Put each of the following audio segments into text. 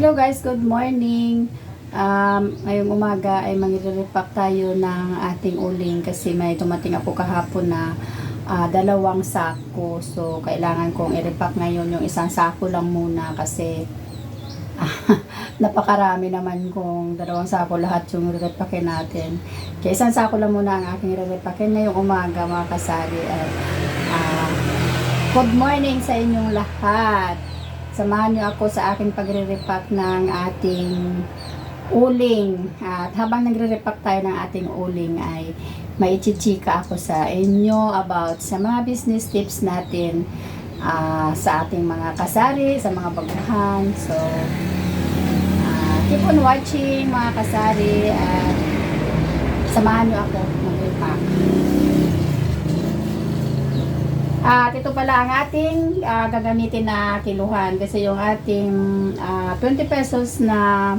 Hello guys, good morning. Um, ngayong umaga ay magre-repack tayo ng ating uling kasi may dumating ako kahapon na ah, dalawang sako. So, kailangan kong i-repack ngayon yung isang sako lang muna kasi napakarami naman kung dalawang sako lahat yung re-repackin natin. Kaya isang sako lang muna ang aking re-repackin ngayong umaga mga kasari. At, ah, good morning sa inyong lahat. Samahan niyo ako sa aking pagre-repack ng ating uling. At habang nagre-repack tayo ng ating uling ay maichichika ako sa inyo about sa mga business tips natin ah, sa ating mga kasari, sa mga baguhan. So, ah, keep on watching mga kasari at samahan niyo ako mag-repack. At ito pala ang ating ah, gagamitin na kiluhan kasi yung ating ah, 20 pesos na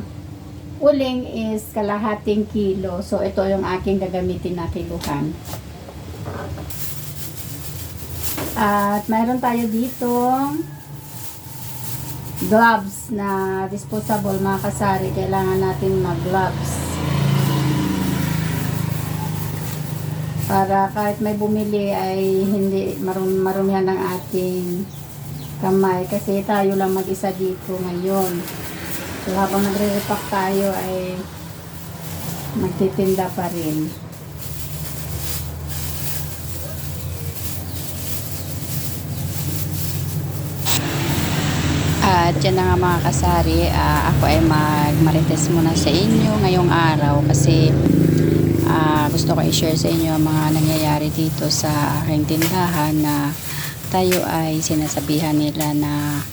uling is kalahating kilo. So ito yung aking gagamitin na kiluhan. At mayroon tayo dito gloves na disposable mga kasari. Kailangan natin mag-gloves. Para kahit may bumili ay hindi marum marumihan ng ating kamay kasi tayo lang mag-isa dito ngayon. So habang nagre-repack tayo ay magtitinda pa rin. At yan na nga mga kasari, ah, ako ay magmarites muna sa inyo ngayong araw kasi gusto ko i-share sa inyo ang mga nangyayari dito sa aking tindahan na tayo ay sinasabihan nila na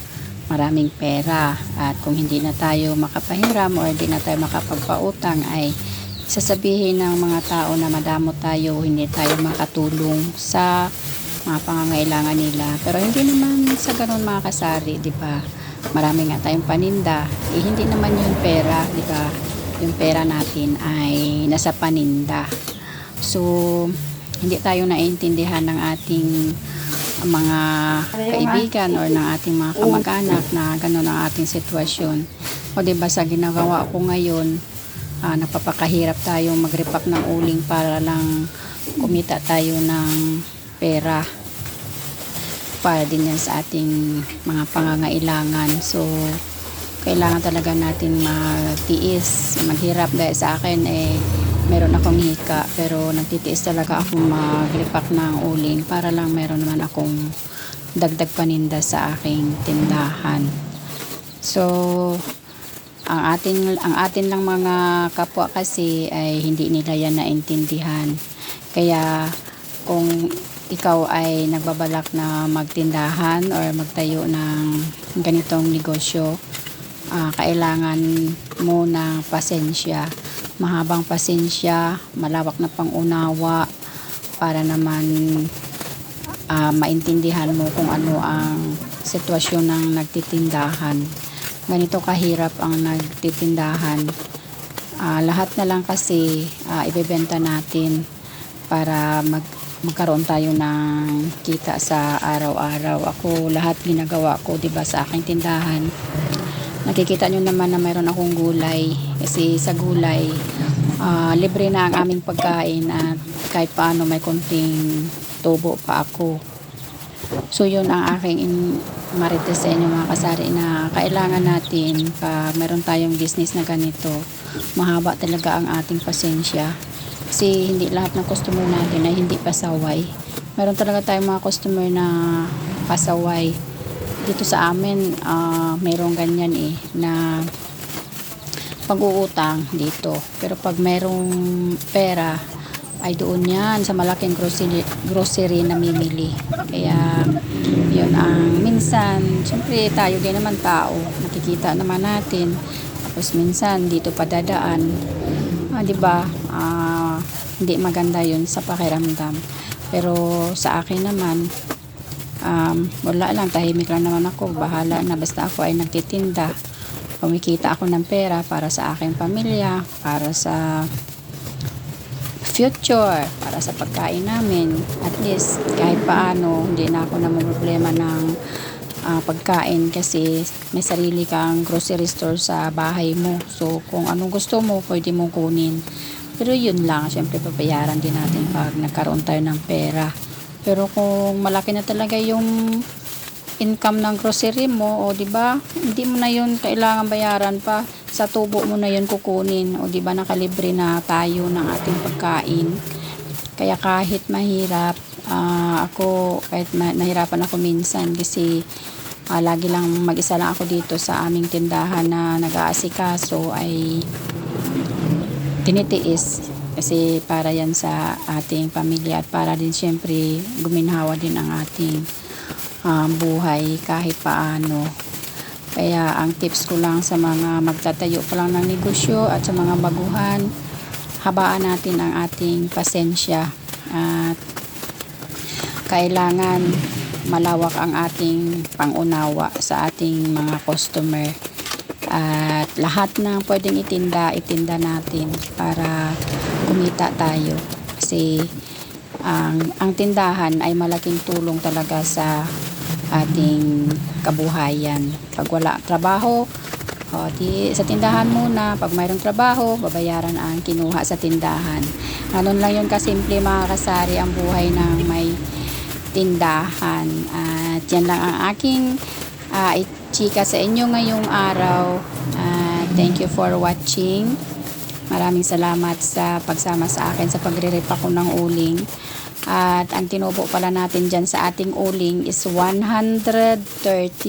maraming pera at kung hindi na tayo makapahiram or hindi na tayo makapagpautang ay sasabihin ng mga tao na madamo tayo, hindi tayo makatulong sa mga pangangailangan nila. Pero hindi naman sa ganun mga kasari, di ba? Marami nga tayong paninda. Eh, hindi naman yung pera, di ba? Yung pera natin ay nasa paninda. So, hindi tayo naiintindihan ng ating mga kaibigan or ng ating mga kamag-anak na gano'n ang ating sitwasyon. O di ba sa ginagawa ko ngayon, ah, napapakahirap tayong mag-repack ng uling para lang kumita tayo ng pera para din yan sa ating mga pangangailangan. So, kailangan talaga natin magtiis, maghirap dahil sa akin eh meron akong hika pero nagtitiis talaga ako maglipak ng uling para lang meron naman akong dagdag paninda sa aking tindahan. So, ang atin ang atin lang mga kapwa kasi ay hindi nila yan naintindihan. Kaya kung ikaw ay nagbabalak na magtindahan or magtayo ng ganitong negosyo, ah, kailangan mo ng pasensya. Mahabang pasensya, malawak na pangunawa para naman ah, maintindihan mo kung ano ang sitwasyon ng nagtitindahan. Ganito kahirap ang nagtitindahan. Ah, lahat na lang kasi ah, ibebenta natin para mag magkaroon tayo ng kita sa araw-araw. Ako lahat ginagawa ko 'di ba sa aking tindahan. Nakikita nyo naman na mayroon akong gulay kasi sa gulay ah, libre na ang aming pagkain at kahit paano may konting tubo pa ako. So yun ang aking in- marites sa inyo mga kasari na kailangan natin pag meron tayong business na ganito, mahaba talaga ang ating pasensya. Kasi hindi lahat ng customer natin ay hindi pasaway. Meron talaga tayong mga customer na pasaway. Dito sa amin, ah merong ganyan eh, na pag-uutang dito. Pero pag merong pera, ay doon yan sa malaking grocery, grocery na mimili. Kaya, yun ang minsan, syempre tayo din naman tao, nakikita naman natin. Tapos minsan dito padadaan, ah, 'di ba? Ah, hindi maganda 'yun sa pakiramdam. Pero sa akin naman, um, wala lang, tahimik lang naman ako. Bahala na basta ako ay nagtitinda. Kumikita ako ng pera para sa aking pamilya, para sa future, para sa pagkain namin. At least, kahit paano, hindi na ako na problema ng ah, pagkain kasi may sarili kang grocery store sa bahay mo. So, kung anong gusto mo, pwede mong kunin. Pero yun lang, syempre papayaran din natin pag nagkaroon tayo ng pera. Pero kung malaki na talaga yung income ng grocery mo, o di ba? Hindi mo na yun kailangan bayaran pa. Sa tubo mo na yun kukunin. O di ba nakalibre na tayo ng ating pagkain. Kaya kahit mahirap, ah, ako, kahit nahirapan ako minsan kasi ah, lagi lang mag-isa lang ako dito sa aming tindahan na nag-aasikaso ay tinitiis kasi para yan sa ating pamilya at para din syempre guminhawa din ang ating um, buhay kahit paano. Kaya ang tips ko lang sa mga magtatayo pa lang ng negosyo at sa mga baguhan, habaan natin ang ating pasensya at kailangan malawak ang ating pangunawa sa ating mga customer at lahat ng pwedeng itinda, itinda natin para kumita tayo kasi ang, ang tindahan ay malaking tulong talaga sa ating kabuhayan. Pag wala trabaho, o di sa tindahan muna. Pag mayroong trabaho, babayaran ang kinuha sa tindahan. Ganun lang yun kasimple mga kasari ang buhay ng may tindahan. At yan lang ang aking ah, chika sa inyo ngayong araw. Ah, thank you for watching. Maraming salamat sa pagsama sa akin sa pagre-rep ako ng uling. At ang tinubo pala natin dyan sa ating uling is 130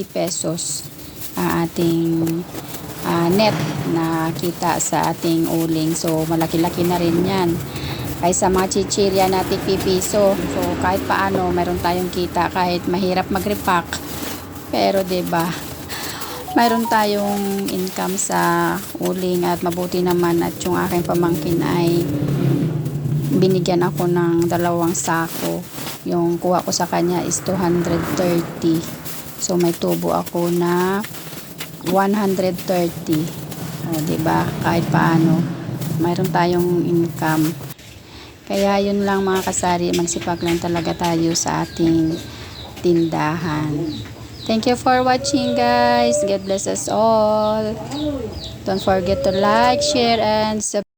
pesos ang ating ah, net na kita sa ating uling. So, malaki-laki na rin yan. Kaysa mga chichirya na pipiso. So, kahit paano, meron tayong kita kahit mahirap mag-repack. Pero, ba mayroon tayong income sa uling at mabuti naman at yung aking pamangkin ay binigyan ako ng dalawang sako. Yung kuha ko sa kanya is 230. So may tubo ako na 130. O, 'di ba? Kahit paano, mayroon tayong income. Kaya yun lang mga kasari, magsipag lang talaga tayo sa ating tindahan. Thank you for watching guys. God bless us all. Don't forget to like, share, and subscribe.